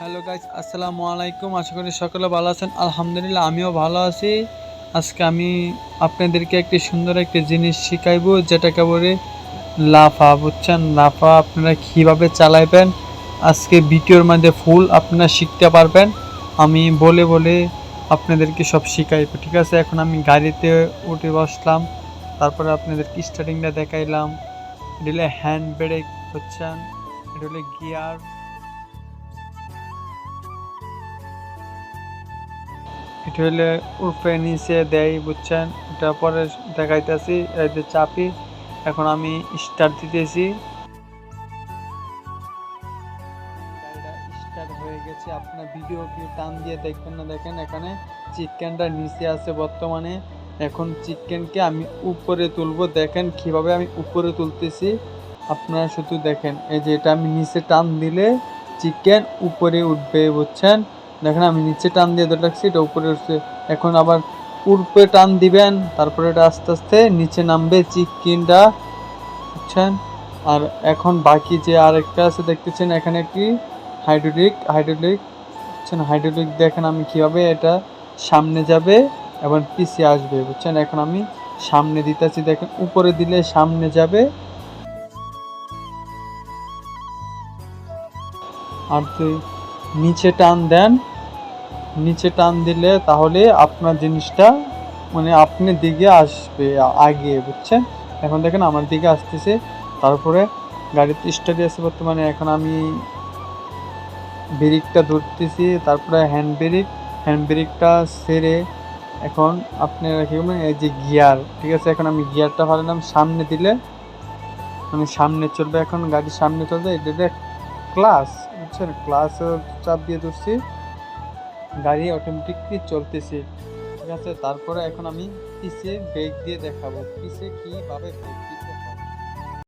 Hello guys আসসালামু আলাইকুম। আশা করি সকলে ভালো আছেন। আলহামদুলিল্লাহ, আমিও ভালো আছি। আজকে আমি আপনাদেরকে একটি সুন্দর একটি জিনিস শিখাইবো, যেটাকে বলে লাফা, বুঝছেন? লাফা আপনারা কীভাবে চালাইবেন? আজকে ভিডিওর মধ্যে ফুল আপনারা শিখতে পারবেন। আমি বলে বলে আপনাদেরকে সব শিখাইবো, ঠিক আছে? এখন আমি গাড়িতে উঠে বসলাম, তারপরে আপনাদেরকে স্টার্টিংটা দেখাইলাম। এটা হ্যান্ড ব্রেক বুঝছেন? এটা হলো গিয়ার এটা হলে উপরে নিচে দেয় বুঝছেন? এটা পরে দেখাইতেছি যে চাপি। এখন আমি স্টার্ট দিতেছি। হয়ে গেছে। আপনার ভিডিও কি টান দিয়ে দেখবেন না, দেখেন এখানে চিকেনটা নিচে আছে বর্তমানে। এখন চিকেনকে আমি উপরে তুলবো। দেখেন কীভাবে আমি উপরে তুলতেছি। আপনারা শুধু দেখেন, এই যে এটা আমি নিচে টান দিলে চিকেন উপরে উঠবে, বুঝছেন? দেখেন আমি নিচে টান দিয়ে ধরে রাখছি, এটা উপরে উঠছে। এখন আবার উপরে টান দিবেন, তারপরে এটা আস্তে আস্তে নিচে নামবে চিকেনটা বুঝছেন? আর এখন বাকি যে আরেকটা আছে, দেখতেছেন এখানে কি? হাইড্রোলিক হাইড্রোলিক, বুঝছেন? হাইড্রোলিক দেখেন আমি কীভাবে এটা সামনে যাবে এবং পিছিয়ে আসবে, বুঝছেন? এখন আমি সামনে দিতেছি, দেখেন উপরে দিলে সামনে যাবে। আর যদি নিচে টান দেন নিচে টান দিলে তাহলে আপনার জিনিসটা মানে আপনি দিকে আসবে আগে, বুঝছেন? এখন দেখেন আমার দিকে আসতেছে, তারপরে গাড়িতে স্টার্ট আছে বর্তমানে, এখন আমি ব্রেকটা ধরতেছি, তারপরে হ্যান্ড ব্রেক হ্যান্ড ব্রেকটা সেরে এখন আপনি কি করবেন এই যে গিয়ার ঠিক আছে? এখন আমি গিয়ারটা ফালালাম, সামনে দিলে মানে সামনে চলবে এখন, গাড়ি সামনে চলবে, এটা ক্লাস বুঝছেন? ক্লাস চাপ দিয়ে ধরছি গাড়ি অটোমেটিকলি চলতেছে। ঠিক আছে, তারপরে এখন আমি পিসে ব্রেক দিয়ে দেখাবো? পিসে কীভাবে ব্রেক